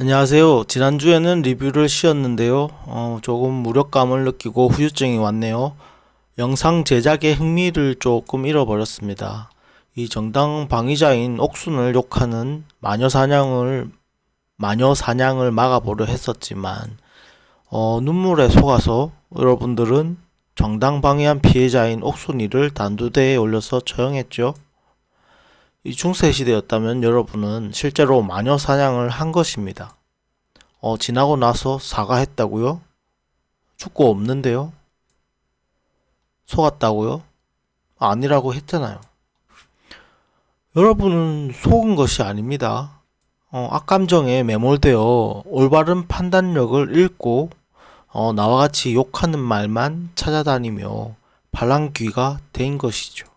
안녕하세요. 지난주에는 리뷰를 쉬었는데요. 어, 조금 무력감을 느끼고 후유증이 왔네요. 영상 제작에 흥미를 조금 잃어버렸습니다. 이 정당 방위자인 옥순을 욕하는 마녀 사냥을 마녀 사냥을 막아보려 했었지만 어, 눈물에 속아서 여러분들은 정당 방위한 피해자인 옥순이를 단두대에 올려서 처형했죠. 이 중세 시대였다면 여러분은 실제로 마녀 사냥을 한 것입니다. 어, 지나고 나서 사과했다고요? 죽고 없는데요? 속았다고요? 아니라고 했잖아요. 여러분은 속은 것이 아닙니다. 어, 악감정에 매몰되어 올바른 판단력을 잃고 어, 나와 같이 욕하는 말만 찾아다니며 팔랑귀가 된 것이죠.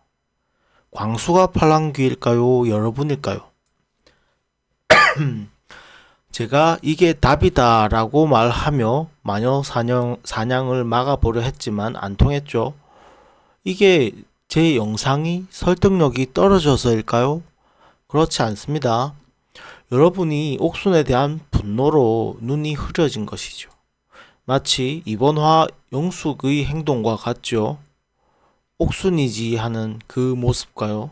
광수가 팔랑귀일까요? 여러분일까요? 제가 이게 답이다 라고 말하며 마녀 사냥, 사냥을 막아보려 했지만 안 통했죠. 이게 제 영상이 설득력이 떨어져서일까요? 그렇지 않습니다. 여러분이 옥순에 대한 분노로 눈이 흐려진 것이죠. 마치 이번 화 영숙의 행동과 같죠. 옥순이지 하는 그 모습과요.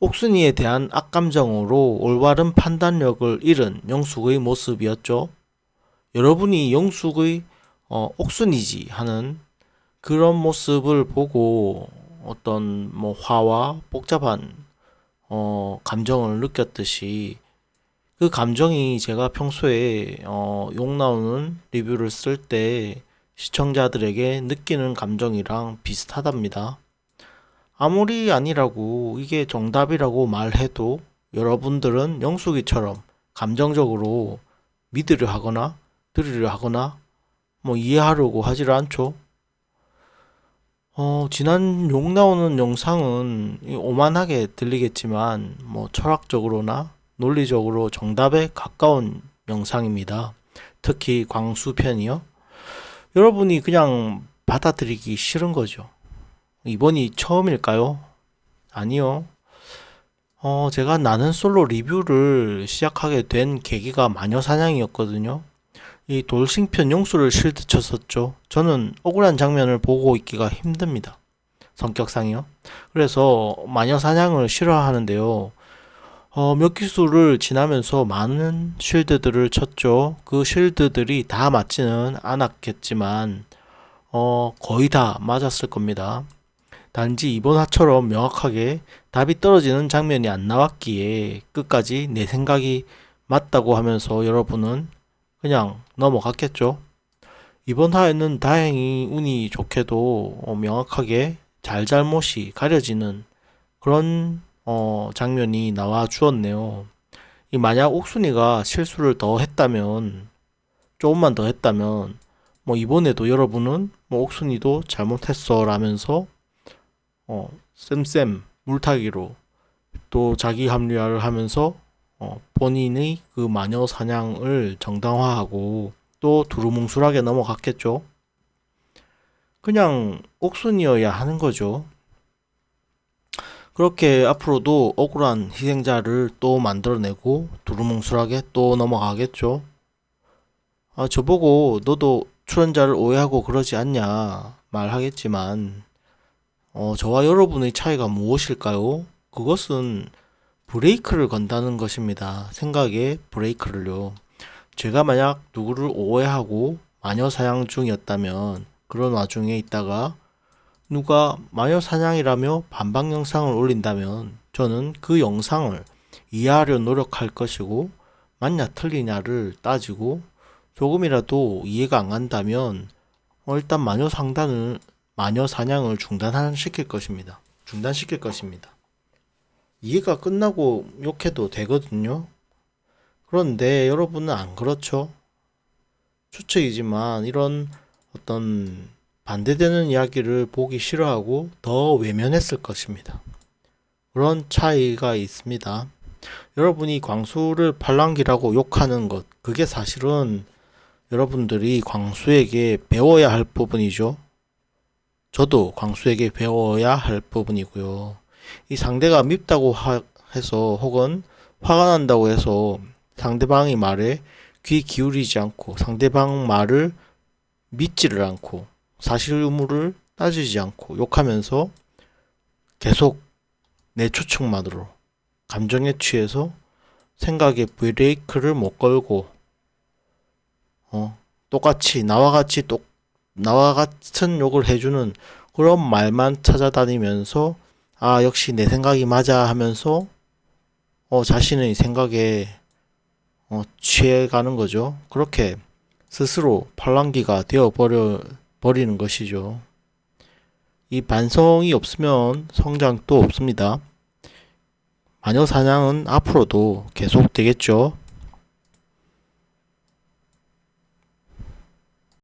옥순이에 대한 악감정으로 올바른 판단력을 잃은 영숙의 모습이었죠. 여러분이 영숙의 어, 옥순이지 하는 그런 모습을 보고 어떤 뭐 화와 복잡한 어, 감정을 느꼈듯이 그 감정이 제가 평소에 어, 욕 나오는 리뷰를 쓸때 시청자들에게 느끼는 감정이랑 비슷하답니다. 아무리 아니라고 이게 정답이라고 말해도 여러분들은 영숙이처럼 감정적으로 믿으려 하거나 들으려 하거나 뭐 이해하려고 하질 않죠. 어, 지난 욕 나오는 영상은 이 오만하게 들리겠지만 뭐 철학적으로나 논리적으로 정답에 가까운 영상입니다. 특히 광수 편이요. 여러분이 그냥 받아들이기 싫은 거죠. 이번이 처음일까요? 아니요. 어, 제가 나는 솔로 리뷰를 시작하게 된 계기가 마녀 사냥이었거든요. 이 돌싱편 용수를 실드 쳤었죠. 저는 억울한 장면을 보고 있기가 힘듭니다. 성격상이요. 그래서 마녀 사냥을 싫어하는데요. 어, 몇 기수를 지나면서 많은 쉴드들을 쳤죠. 그 쉴드들이 다 맞지는 않았겠지만, 어, 거의 다 맞았을 겁니다. 단지 이번 화처럼 명확하게 답이 떨어지는 장면이 안 나왔기에 끝까지 내 생각이 맞다고 하면서 여러분은 그냥 넘어갔겠죠. 이번 화에는 다행히 운이 좋게도 어, 명확하게 잘잘못이 가려지는 그런 어, 장면이 나와 주었네요. 이 만약 옥순이가 실수를 더 했다면 조금만 더 했다면 뭐 이번에도 여러분은 뭐 옥순이도 잘못했어 라면서 어, 쌤쌤 물타기로 또 자기 합리화를 하면서 어, 본인의 그 마녀 사냥을 정당화하고 또 두루뭉술하게 넘어갔겠죠. 그냥 옥순이어야 하는 거죠. 그렇게 앞으로도 억울한 희생자를 또 만들어내고 두루뭉술하게 또 넘어가겠죠. 아, 저보고 너도 출연자를 오해하고 그러지 않냐 말하겠지만 어, 저와 여러분의 차이가 무엇일까요? 그것은 브레이크를 건다는 것입니다. 생각에 브레이크를요. 제가 만약 누구를 오해하고 마녀 사냥 중이었다면 그런 와중에 있다가 누가 마녀 사냥이라며 반박 영상을 올린다면 저는 그 영상을 이해하려 노력할 것이고 맞냐 틀리냐를 따지고 조금이라도 이해가 안 간다면 어, 일단 마녀 상단을 마녀 사냥을 중단시킬 것입니다. 중단시킬 것입니다. 이해가 끝나고 욕해도 되거든요. 그런데 여러분은 안 그렇죠? 추측이지만 이런 어떤 반대되는 이야기를 보기 싫어하고 더 외면했을 것입니다. 그런 차이가 있습니다. 여러분이 광수를 팔랑귀라고 욕하는 것, 그게 사실은 여러분들이 광수에게 배워야 할 부분이죠. 저도 광수에게 배워야 할 부분이고요. 이 상대가 밉다고 하, 해서 혹은 화가 난다고 해서 상대방의 말에 귀 기울이지 않고 상대방 말을 믿지를 않고 사실 의무를 따지지 않고 욕하면서 계속 내 추측만으로 감정에 취해서 생각에 브레이크를 못 걸고 어 똑같이 나와 같이 똑 나와 같은 욕을 해주는 그런 말만 찾아다니면서 아 역시 내 생각이 맞아 하면서 어 자신의 생각에 어 취해가는 거죠. 그렇게 스스로 팔랑귀가 되어 버려 버리는 것이죠. 이 반성이 없으면 성장도 없습니다. 마녀 사냥은 앞으로도 계속 되겠죠.